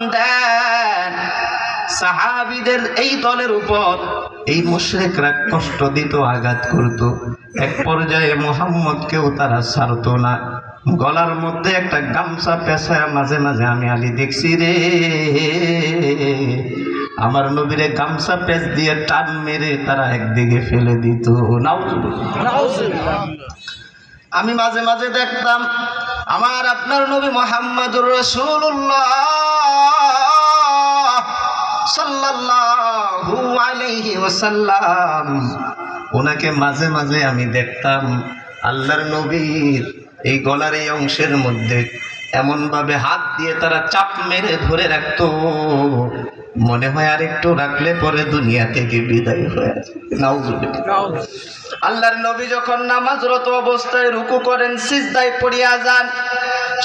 দেন। সাহাবিদের এই দলের উপর এই মুশরিকরা কষ্ট দিত, আঘাত করত। এক পর্যায়ে মোহাম্মদকেও তারা ছাড়তো না। গলার মধ্যে একটা গামছা পেঁচায় মাঝে মাঝে আমি আলী দেখছি রে। আমার নবীরে গামছা পেঁচ দিয়ে টান মেরে তারা একদিকে ফেলে দিত। নাউজুবিল্লাহ। আমি মাঝে মাঝে দেখতাম আমার আপনার নবী মোহাম্মদুর রসুল্লাহ ওনাকে মাঝে মাঝে আমি দেখতাম আল্লাহর নবীর এই গলার এই অংশের মধ্যে। এমনভাবে হাত দিয়ে তারা চাপ মেরে ধরে রাখতো। মনে হয় আর একটু রাখলে পরে দুনিয়া থেকে বিদায় হয়ে আল্লাহর নবী যখন নামাজরত অবস্থায় রুকু করেন সিজদায় পড়িয়া যান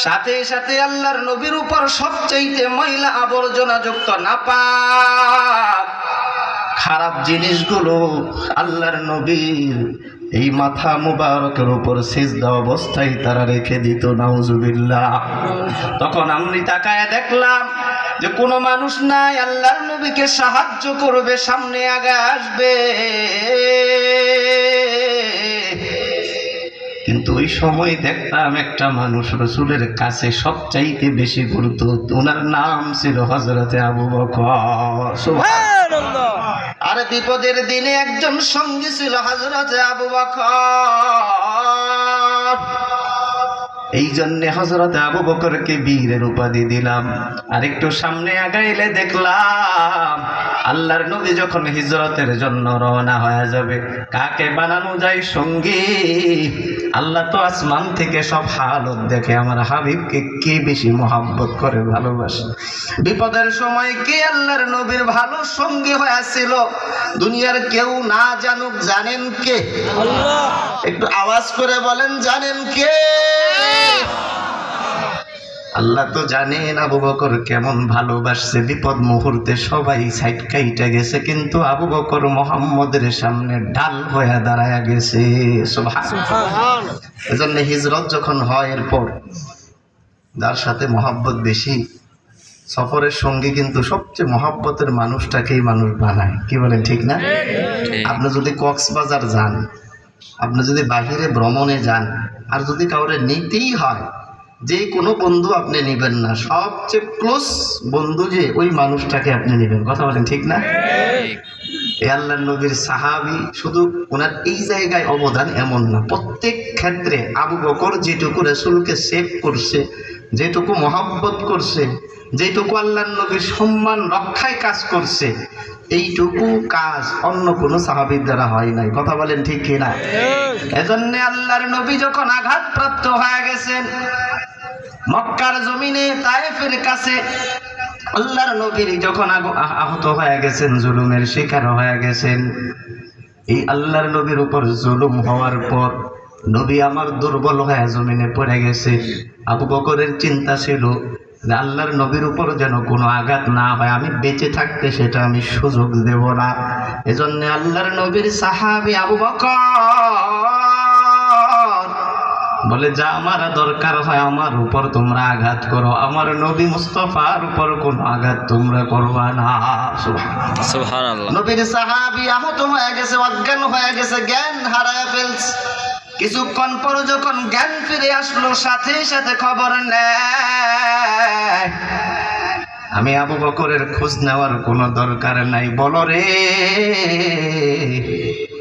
সাথে সাথে আল্লাহর নবীর উপর সবচাইতে ময়লা আবর্জনা যুক্ত নাপাক। খারাপ জিনিসগুলো আল্লাহর নবীর এই মাথা মুবারকের উপর সিজদা অবস্থায় তারা রেখে দিত নাউজুবিল্লাহ। তখন আমি তাকায় দেখলাম যে কোনো মানুষ নাই আল্লাহর নবীকে সাহায্য করবে সামনে আগে আসবে। কিন্তু ওই সময় দেখতাম একটা মানুষ রসুলের কাছে সবচাইতে বেশি গুরুত্ব ওনার নাম ছিল হজরতে আবু বকর। আর বিপদের দিনে একজন সঙ্গী ছিল হজরতে আবু বকর। এই জন্যে হজরত আবু বকরকে বীরের উপাধি দিলাম। আর একটু সামনে আগাইলে দেখলাম, আল্লাহর নবী যখন হিজরতের জন্য রওনা হয়ে যাবে, কাকে বানানো যায় সঙ্গী? আল্লাহ তো আসমান থেকে সব হালত দেখে আমার হাবিবকে কে বেশি মহাব্বত করে ভালোবাসে? বিপদের সময় কে আল্লাহর নবীর ভালো সঙ্গী হয়েছিল দুনিয়ার কেউ না জানুক জানেন কে? একটু আওয়াজ করে বলেন জানেন কে? আল্লাহ তো জানেন আবু বকর কেমন ভালোবাসছে। বিপদ মুহূর্তে সবাই সাইড কাইটা গেছে কিন্তু আবু বকর মোহাম্মদের সামনে ডাল হয়ে দাঁড়ায় গেছে। এজন্য হিজরত যখন হয় এরপর যার সাথে মহাব্বত বেশি সফরের সঙ্গে কিন্তু সবচেয়ে মহাব্বতের মানুষটাকেই মানুষ বানায়। কি বলেন ঠিক না? আপনি যদি কক্সবাজার যান আপনি যদি বাহিরে ভ্রমণে যান আর যদি কাউরে নিতেই হয় যে কোনো বন্ধু আপনি নেবেন না। সবচেয়ে ক্লোজ বন্ধু যে ওই মানুষটাকে আপনি নেবেন। কথা বলেন ঠিক না? এ আল্লাহ নবীর সাহাবি শুধু ওনার এই জায়গায় অবদান এমন না। প্রত্যেক ক্ষেত্রে আবু বকর যেটুকু রেসুলকে সেভ করছে যেটুকু মহাব্বত করছে যেটুকু আল্লাহ নবীর সম্মান রক্ষায় কাজ করছে এইটুকু কাজ অন্য কোনো সাহাবির দ্বারা হয় নাই। কথা বলেন ঠিক কিনা? এজন্য আল্লাহর নবী যখন আঘাতপ্রাপ্ত হয়ে গেছেন মক্কার জমিনে তায়েফের কাছে আল্লাহর নবীর যখন আহত হয়ে গেছেন জুলুমের শিকার হয়ে গেছেন এই আল্লাহর নবীর উপর জুলুম হওয়ার পর নবী আমার দুর্বল হয়ে জমিনে পড়ে গেছে। আবু বকরের চিন্তা ছিল যে আল্লাহর নবীর উপর যেন কোনো আঘাত না হয় আমি বেঁচে থাকতে সেটা আমি সুযোগ দেব না। এজন্য আল্লাহর নবীর সাহাবি আবু বকর বলে যা আমার দরকার হয় আমার উপর তোমরা আঘাত করো আমার নবী মুস্তফার উপর কোনো আঘাত তোমরা করবা না। নবীর সাহাবি আহত হয়ে গেছে অজ্ঞান হয়ে গেছে জ্ঞান হারায় ফেলছে। কিছুক্ষণ পর যখন জ্ঞান ফিরে আসলো সাথে সাথে খবর নেয়। আমি আবু বকরের খোঁজ নেওয়ার কোনো দরকার নাই। বলো রে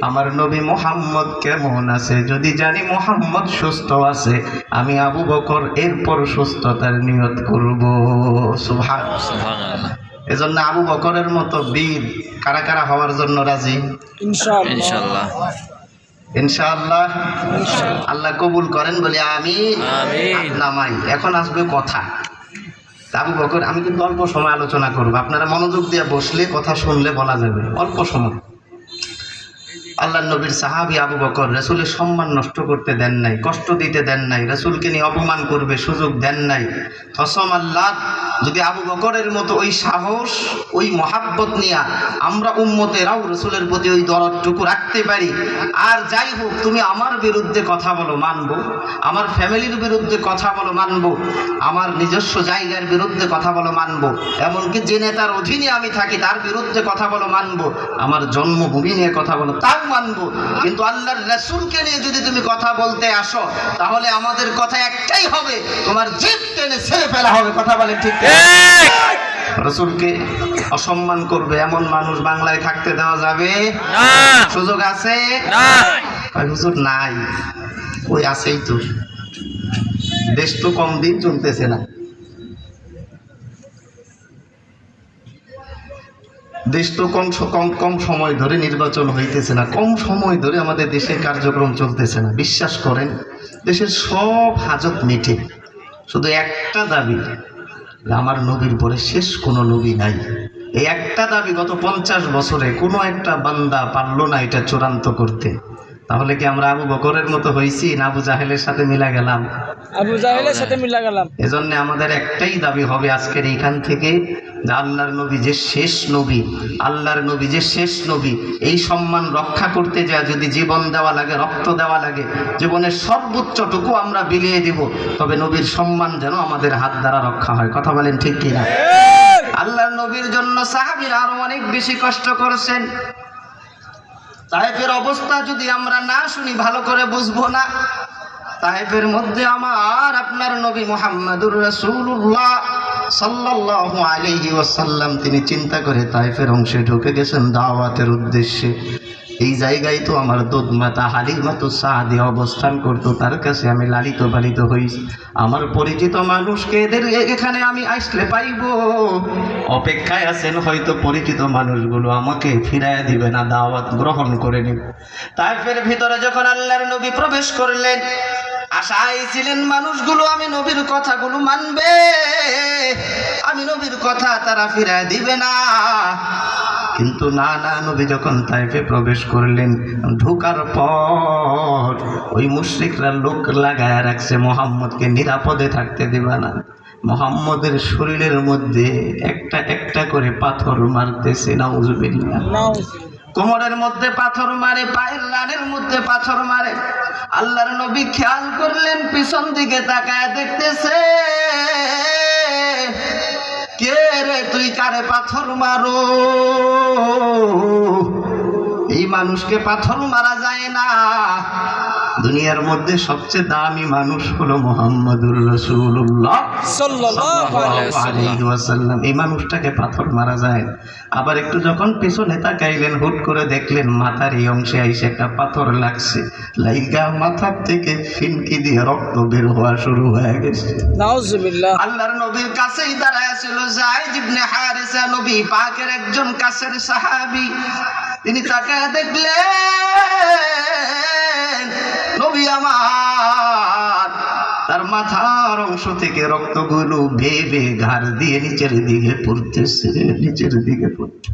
আমার নবী মোহাম্মদ কেমন আছে? যদি জানি মোহাম্মদ সুস্থ আছে আমি আবু বকর এরপর সুস্থতার নিয়ত করব। সুভাষ সুবহানাল্লাহ। এজন্য আবু বকরের মতো বীর কারা কারা হওয়ার জন্য রাজি? ইনশাআল্লাহ। ইনশাআল্লাহ। আল্লাহ কবুল করেন বলে আমি। নামাই এখন আসবে কথা। আবু বকর আমি কিন্তু অল্প সময় আলোচনা করব। আপনারা মনোযোগ দিয়ে বসলে কথা শুনলে বলা যাবে। অল্প সময়। আল্লাহ নবীর সাহাবি আবু বকর রসুলের সম্মান নষ্ট করতে দেন নাই, কষ্ট দিতে দেন নাই, রসুলকে নিয়ে অপমান করবে, সুযোগ দেন নাই। কসম আল্লাহ, যদি আবু বকরের মতো ওই সাহস, ওই মহাব্বত নিয়ে আমরা উম্মতেরাও রসুলের প্রতি ওই দরদটুকু রাখতে পারি, আর যাই হোক, তুমি আমার বিরুদ্ধে কথা বলো, মানবো। আমার ফ্যামিলির বিরুদ্ধে কথা বলো, মানবো। আমার নিজস্ব জায়গার বিরুদ্ধে কথা বলো, মানবো। এমনকি যে নেতার অধীনে আমি থাকি, তার বিরুদ্ধে কথা বলো, মানবো। আমার জন্মভূমি নিয়ে কথা বলো তাও মানবো। কিন্তু আল্লাহর রসুলকে নিয়ে যদি তুমি কথা বলতে আসো তাহলে আমাদের কথা একটাই হবে তোমার জিদ টেনে ছেড়ে ফেলা হবে কথা বলে ঠিক রসুলকে অসম্মান করবে এমন মানুষ বাংলায় থাকতে দেওয়া যাবে? সুযোগ আছে? হুজুর নাই। ওই আছেই তো? দেশ তো কম দিন চলতেছে না। দেশ তো কম কম কম সময় ধরে নির্বাচন হইতেছে না, কম সময় ধরে আমাদের দেশের কার্যক্রম চলতেছে না। বিশ্বাস করেন, দেশের সব হাজত মিটে। শুধু একটা দাবি আমার নবীর পরে শেষ কোনো নবী নাই। এই একটা দাবি গত পঞ্চাশ বছরে কোনো একটা বান্দা পারল না এটা চূড়ান্ত করতে। তাহলে কি আমরা আবু বকরের মতো হয়েছি না আবু জাহেলের সাথে মিলা গেলাম? আবু জাহেলের সাথে মিলা গেলাম। এজন্য আমাদের একটাই দাবি হবে আজকের এইখান থেকে যে আল্লাহর নবী যে শেষ নবী আল্লাহর নবী যে শেষ নবী এই সম্মান রক্ষা করতে যা যদি জীবন দেওয়া লাগে রক্ত দেওয়া লাগে জীবনের সর্বোচ্চটুকু আমরা বিলিয়ে দিব তবে নবীর সম্মান যেন আমাদের হাত দ্বারা রক্ষা হয়। কথা বলেন ঠিক কিনা? আল্লাহর নবীর জন্য সাহাবীরা আরও অনেক বেশি কষ্ট করেছেন। তাইফের অবস্থা যদি আমরা না শুনি, ভালো করে বুঝব না। তাইফের মধ্যে আমার আপনার নবী মোহাম্মদুর রসুল্লাহ সাল্লাহ আলিহি ওসাল্লাম তিনি চিন্তা করে তাইফের অংশে ঢুকে গেছেন দাওয়াতের উদ্দেশ্যে। এই জায়গায় তো আমার দুধ মাতা হালিমা তো সাহাদি অবস্থান করতো, তার কাছে আমি লালিত পালিত হইছি আমার পরিচিত মানুষকে এদের এখানে আমি আসলে পাইব। অপেক্ষায় আছেন হয়তো পরিচিত মানুষগুলো, আমাকে ফিরাইয়া দিবে না, দাওয়াত গ্রহণ করে নিবে। তাইফের ভিতরে যখন আল্লাহর নবী প্রবেশ করলেন, আশায় ছিলেন মানুষগুলো, আমি নবীর কথাগুলো মানবে। আমি নবীর কথা তারা ফিরায় দিবে না। কিন্তু না না নবী যখন তাইফে প্রবেশ করলেন ঢোকার পর ওই মুশরিকরা লোক লাগায় রাখছে মোহাম্মদকে নিরাপদে থাকতে দিবে না। মোহাম্মদের শরীরের মধ্যে একটা একটা করে পাথর মারতেছে নাউজুবিল্লাহ। নাও কোমরের মধ্যে পাথর মারে পায়ের রানের মধ্যে পাথর মারে। আল্লাহর নবী খেয়াল করলেন পিছন দিকে তাকায় দেখতেছে কে রে তুই কারে পাথর মারো? এই মানুষকে পাথর মারা যায় না। দুনিয়ার মধ্যে সবচেয়ে দামি মানুষ হলো মোহাম্মদুর রসুল্লাহ এই মানুষটাকে পাথর মারা যায় আবার একটু যখন পিছনে তাকাইলেন হুট করে দেখলেন মাথার এই অংশে আইসে একটা পাথর লাগছে। লাইগা মাথার থেকে ফিনকি দিয়ে রক্ত বের হওয়া শুরু হয়ে গেছে। আল্লাহর নবীর কাছেই দাঁড়ায় ছিল জাহিদ ইবনে হারিসা নবী পাকের একজন কাছের সাহাবী। তিনি তাকায় দেখলেন নবী আমার মাথার অংশ থেকে রক্তগুলো বেয়ে ঘাড় দিয়ে নিচের দিকে পড়তেছে নিচের দিকে পড়তে।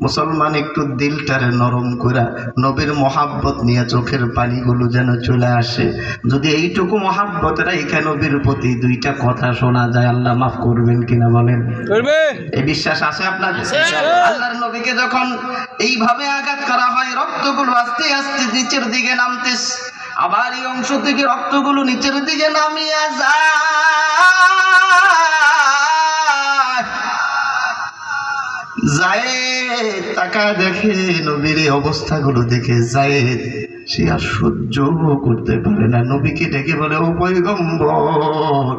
মুসলমান একটু দিলটারে নরম করা নবীর মহাব্বত নিয়ে চোখের পানিগুলো যেন চলে আসে। যদি এইটুকু মহাব্বত রাইখা নবীর প্রতি দুইটা কথা শোনা যায় আল্লাহ মাফ করবেন কিনা বলেন? করবে। এই বিশ্বাস আছে আপনার আল্লাহর নবীকে যখন এইভাবে আঘাত করা হয় রক্তগুলো আস্তে আস্তে নিচের দিকে নামতেছে। আবার এই অংশ থেকে রক্তগুলো নিচের দিকে নামিয়ে যায়। তাকা দেখে নবীর এই অবস্থাগুলো দেখে যায় সে আর সহ্য করতে পারে না। নবীকে ডেকে বলে, ও পৈগম্বর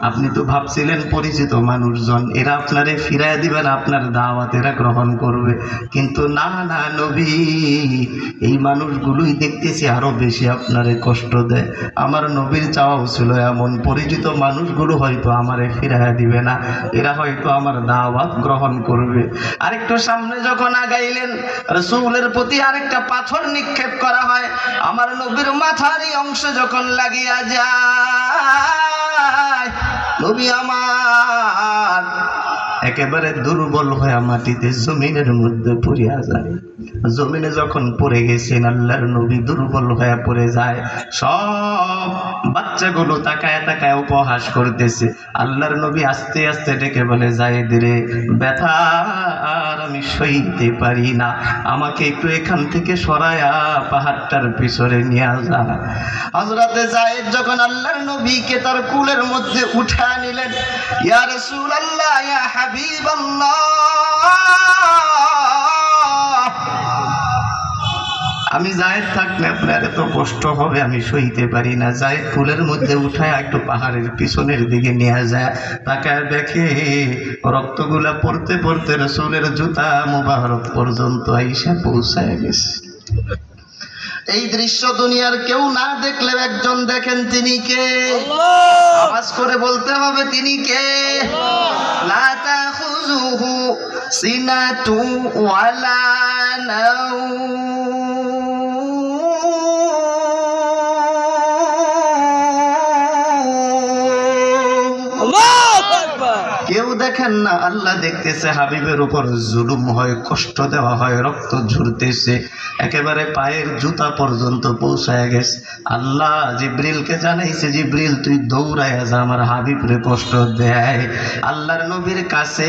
আপনি তো ভাবছিলেন পরিচিত মানুষজন। এরা আপনারে ফিরায় দিবেন আপনার দাওয়াত এরা গ্রহণ করবে। কিন্তু না না, নবী, এই মানুষগুলোই দেখতেছি আরও বেশি আপনারে কষ্ট দেয়। আমার নবীর চাওয়াও ছিল এমন, পরিচিত মানুষগুলো হয়তো আমারে ফিরায় দিবে না। এরা হয়তো আমার দাওয়াত গ্রহণ করবে। আরেকটু সামনে যখন আগাইলেন, রসুলের প্রতি আরেকটা পাথর নিক্ষেপ করা হয়। আমার নবীর মাথারই অংশ যখন লাগিয়া যায় নবী আমার একেবারে দুর্বল হয়ে মাটিতে জমিনের মধ্যে পড়িয়া যায়। জমিনে যখন পড়ে গেছেন, আল্লাহর নবী দুর্বল হয়ে পড়ে যায়। সব বাচ্চাগুলো তাকায় তাকায় উপহাস করতেছে। আল্লাহর নবী আস্তে আস্তে ডেকে বলে যায় দিরে ব্যথা আমি সইতে পারি না। আমাকে একটু এখান থেকে সরায়া পাহাড়টার পিছনে নিয়ে যা হজরতে জায়েদ যখন আল্লাহর নবীকে তার কুলের মধ্যে উঠা নিলেন, ইয়া রাসূলুল্লাহ, ইয়া হাবিবাল্লাহ। আমি জায়েদ থাকলে আপনার এত কষ্ট হবে আমি সইতে পারি না। জায়েদ ফুলের মধ্যে উঠায় একটু পাহাড়ের পিছনের দিকে নিয়ে যায়। তাকায় দেখে রক্তগুলা পড়তে পড়তে রসুলের জুতা মুবারক পর্যন্ত আইসা পৌঁছায় গেছে। এই দৃশ্য দুনিয়ার কেউ না দেখলে একজন দেখেন তিনি কে? আওয়াজ করে বলতে হবে তিনি কে? সিনাতু ওয়ালা নাওম। দেখেন না, আল্লাহ দেখতেছে হাবিবের উপর জুলুম হয়, কষ্ট দেওয়া হয়, রক্ত ঝরতেছে, একেবারে পায়ের জুতা পর্যন্ত পৌঁছায় গেছে। আল্লাহ জিব্রিলকে জানাইছে, জিব্রিল, তুই দৌড়ায় যা আমার হাবিবরে কষ্ট দেয়। আল্লাহর নবীর কাছে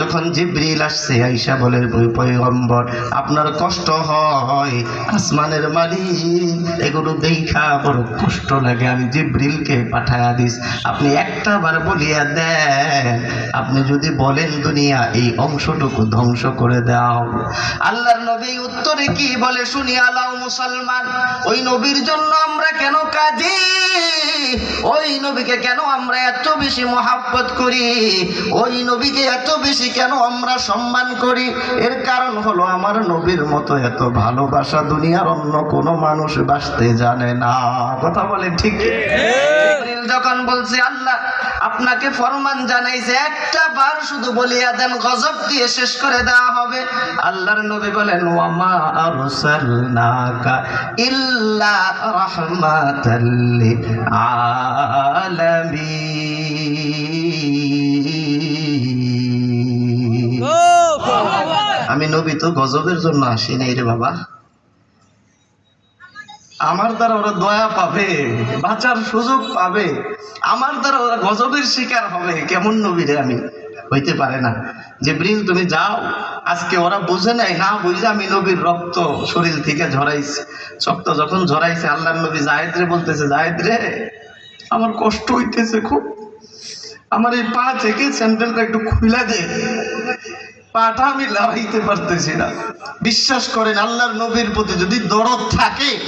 যখন জিব্রিল আসছে আইসা বলে পয়গম্বর, আপনার কষ্ট হয়, আসমানের মালিক, এগুলো দেখা বড় কষ্ট লাগে, আমি জিব্রিলকে পাঠায়া দিস। আপনি একটা বার বলিয়া দেন আপনি যদি বলেন দুনিয়া এই অংশটুকু ধ্বংস করে দেওয়া হবে। আল্লাহর নবী উত্তরে কি বলে শুনি আলাও মুসলমান? ওই নবীর জন্য আমরা কেন কাঁদি? ওই নবীকে কেন আমরা এত বেশি মহাব্বত করি? ওই নবীকে এত বেশি কেন আমরা সম্মান করি? এর কারণ হলো আমার নবীর মতো এত ভালোবাসা দুনিয়ার অন্য কোনো মানুষ বাসতে জানে না। কথা বলে ঠিক যখন বলছে, আল্লাহ আপনাকে ফরমান জানাইছে, একটা বার শুধু বলিয়া দেন, গজব দিয়ে শেষ করে দেওয়া হবে। আল্লাহর নবী বলেন ওয়ামা ইল্লা রাহমাতাল লিল আলামিন আমি নবী তো গজবের জন্য আসি নাই রে বাবা। আমার দ্বারা ওরা দয়া পাবে, বাঁচার সুযোগ পাবে। আমার দ্বারা ওরা গজবের শিকার হবে, কেমন নবীরে আমি? হইতে পারে না। যে ব্রিল তুমি যাও। আজকে ওরা বুঝে নাই না, বুঝে আমি নবীর রক্ত শরীর থেকে ঝরাইছে। রক্ত যখন ঝরাইছে, আল্লাহর নবী জাহেদ রে বলতেছে, জাহেদ রে, আমার কষ্ট হইতেছে খুব। আমার এই পা থেকে স্যান্ডেলটা একটু খুলে দে। পাটা আমি লাগাইতে পারতেছি না। বিশ্বাস করেন, আল্লাহর নবীর প্রতি যদি দরদ থাকে,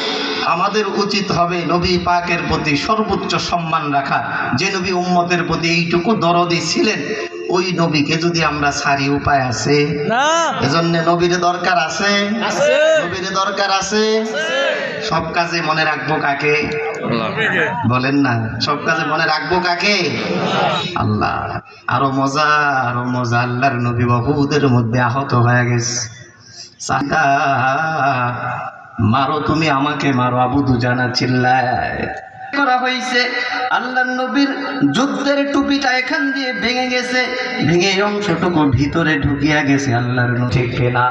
আমাদের উচিত হবে নবী পাকের প্রতি সর্বোচ্চ সম্মান রাখা। যে নবী উম্মতের প্রতি এইটুকু দরদি ছিলেন ওই নবীকে যদি আমরা সারি উপায় আছে? না। এজন্য নবীর দরকার আছে? আছে। নবীর দরকার আছে? সব কাজে মনে রাখব কাকে? বলেন না সব কাজে মনে রাখব কাকে? আল্লাহ। আরও মজা আরও মজা আল্লাহর নবী বহুদের মধ্যে আহত হয়ে গেছে। মারো তুমি আমাকে মারো আবু দুজানা চিল্লায়। করা হয়েছে। আল্লাহ নবীর যুদ্ধের টুপিটা এখান দিয়ে ভেঙে গেছে। ভেঙে অংশটুকু ভিতরে ঢুকিয়া গেছে আল্লাহর ঠিক না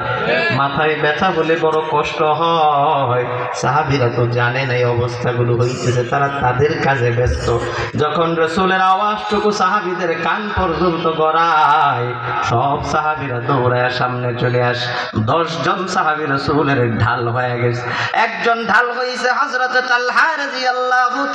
মাথায় ব্যথা বলে বড় কষ্ট হয়। সাহাবিরা তো জানে এই অবস্থাগুলো হইতেছে। তারা তাদের কাজে ব্যস্ত। যখন রসুলের আওয়াজটুকু সাহাবিদের কান পর্যন্ত গড়ায়, সব সাহাবিরা দৌড়ায় সামনে চলে আস দশজন সাহাবি রসুলের ঢাল হয়ে গেছে। একজন ঢাল হয়েছে হজরত তাল্হা রাদিয়াল্লাহু তাআলা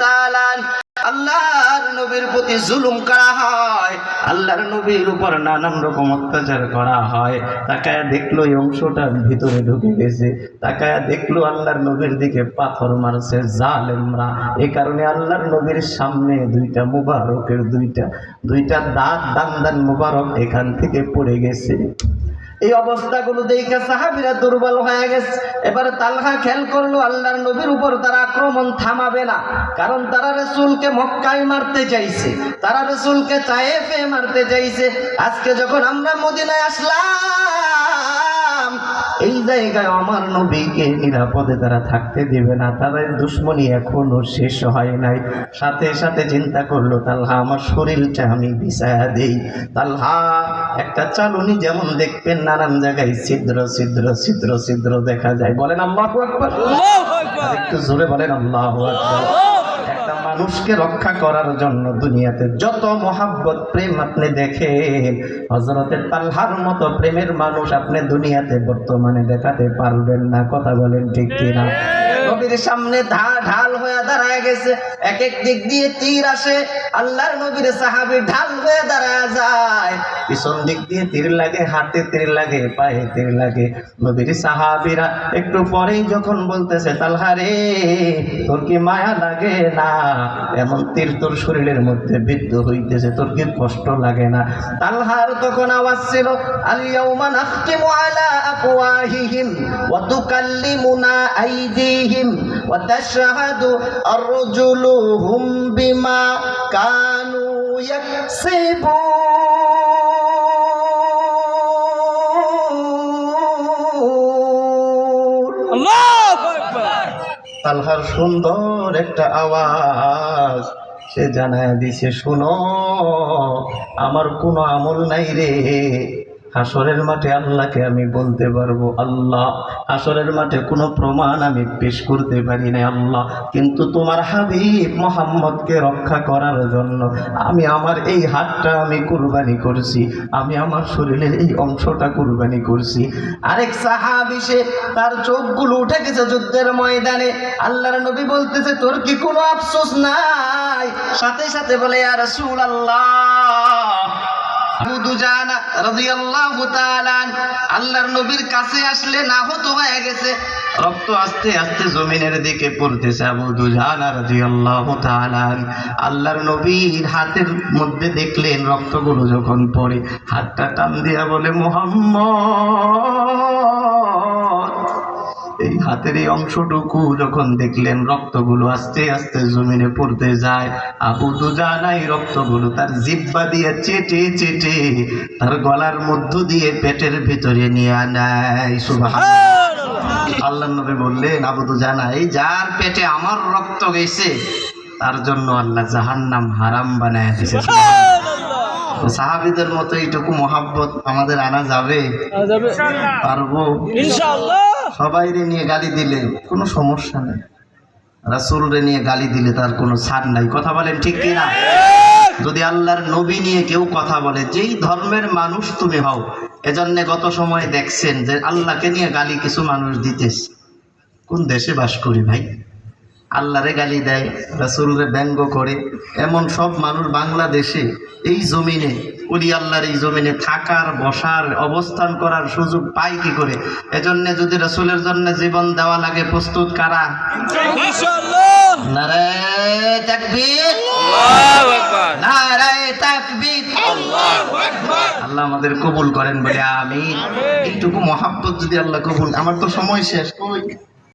আল্লাহর নবীর প্রতি জুলুম করা হয়, আল্লাহর নবীর উপর নানান রকম অত্যাচার করা হয়। তাকায়া দেখল এই অংশটার ভিতরে ঢুকে গেছে। তাকায়া দেখল আল্লাহর নবীর দিকে পাথর মারছে জালেমরা। এই কারণে আল্লাহর নবীর সামনে দুইটা মুবারকের দুইটা দুইটা দাঁত দান দান মুবারক এখান থেকে পড়ে গেছে। এই অবস্থাগুলো দেখে সাহাবিরা দুর্বল হয়ে গেছে। এবারে তালহা খেল করল, আল্লাহর নবীর উপর তারা আক্রমণ থামাবে না, কারণ তারা রসুলকে মক্কায় মারতে চাইছে। তারা রসুলকে তায়েফে মারতে চাইছে। আজকে যখন আমরা মদিনায় আসলাম এই জায়গায় আমার নবীকে নিরাপদে তারা থাকতে দেবে না তাদের দুশ্মনী এখনও শেষ হয় নাই। সাথে সাথে চিন্তা করল তালহা আমার শরীরটা আমি বিছায়া দেই। তালহা একটা চালুনি যেমন দেখবেন নানান জায়গায় ছিদ্র ছিদ্র ছিদ্র ছিদ্র দেখা যায়। বলেন আল্লাহ আকবার। আল্লাহু আকবার। একটু জোরে বলেন আল্লাহ আকবার। মানুষকে রক্ষা করার জন্য দুনিয়াতে যত মহাব্বত প্রেম আপনি দেখেন হজরতের তাল্হার মতো প্রেমের মানুষ আপনি দুনিয়াতে বর্তমানে দেখাতে পারবেন না, কথা বলেন ঠিক কিনা? নবীর সামনে ধা ঢাল হয়ে দাঁড়ায় গেছে, এক এক দিক দিয়ে তীর আসে, আল্লাহর নবীর সাহাবি ঢাল হয়ে দাঁড়ায় যায়। পিছন দিক দিয়ে তীর লাগে, হাতে তীর লাগে, পায়ে তীর লাগে। নবীর সাহাবিরা একটু পরেই যখন বলতেছে, তালহা রে, তোর কি মায়া লাগে না? এমন তীর তোর শরীরের মধ্যে বিদ্ধ হইতেছে, তোর কি কষ্ট লাগে না? তালহার তখন আওয়াজ ছিল আলিয়াউমা ওয়া তুকাল্লিমুনা আইদিহিম ওয়া তাশহাদু আরজুলুহুম বিমা কানু ইয়াকসিবুন। তালহার সুন্দর একটা আওয়াজ। সে জানায় দিছে শুনো আমার কোনো আমল নাই রে। হাসরের মাঠে আল্লাহকে আমি বলতে পারব, আল্লাহ। হাসরের মাঠে কোনো প্রমাণ আমি পেশ করতে পারি না আল্লাহ। কিন্তু তোমার হাবিব মোহাম্মদকে রক্ষা করার জন্য আমি আমার এই হাতটা আমি কুরবানি করছি, আমি আমার শরীরের এই অংশটা কুরবানি করছি। আরেক সাহাবি, সে তার চোখগুলো উঠে গেছে যুদ্ধের ময়দানে। আল্লাহর নবী বলতেছে, তোর কি কোনো আফসোস নাই? সাথে সাথে বলে আর রাসূল আল্লাহ আল্লাহর নবীর কাছে আসলে না হতো হয়ে গেছে। রক্ত আস্তে আস্তে জমিনের দিকে পড়তেছে আবু দুজানা রাদিয়াল্লাহু তাআলা আল্লাহর নবীর হাতের মধ্যে দেখলেন রক্তগুলো যখন পড়ে, হাতটা টান দিয়া বলে, মোহাম্মদ! এই হাতের এই অংশটুকু যখন দেখলেন রক্তগুলো আস্তে আস্তে জমিনে পড়তে যায়। আবু দুজানাই রক্তগুলো তার জিব্বা দিয়ে চেটে চেটে তার গলার মধ্য দিয়ে পেটের ভিতরে নিয়ে নেয় সুবাহ আল্লাহ নবী বললেন আবু দুজানা এই যার পেটে আমার রক্ত গেছে তার জন্য আল্লাহ জাহান্নাম হারাম বানায় দিছে সাহাবিদের মতো এইটুকু মহাব্বত আমাদের আনা যাবে। আনা যাবে। পারব? ইনশাআল্লাহ। সবাই রে নিয়ে গালি দিলে কোনো সমস্যা নেই। রাসুল রে নিয়ে গালি দিলে তার কোনো ছাড় নাই। কথা বলেন ঠিক কিনা? যদি আল্লাহর নবী নিয়ে কেউ কথা বলে, যেই ধর্মের মানুষ তুমি হও, এজন্যে গত সময় দেখছেন যে আল্লাহকে নিয়ে গালি কিছু মানুষ দিতেছে। কোন দেশে বাস করি ভাই? আল্লাহরে গালি দেয় রাসুলরে ব্যঙ্গ করে। এমন সব মানুষ বাংলাদেশে এই জমিনে উলি আল্লাহর এই জমিনে থাকার বসার অবস্থান করার সুযোগ পায় কি করে? এজন্য যদি রাসুলের জন্য জীবন দেওয়া লাগে প্রস্তুত কারা? নারায় তাকবীর। নারায় তাকবীর। আল্লাহ আমাদের কবুল করেন বলে আমি এইটুকু মহাব্বত যদি আল্লাহ কবুল আমার তো সময় শেষ কই?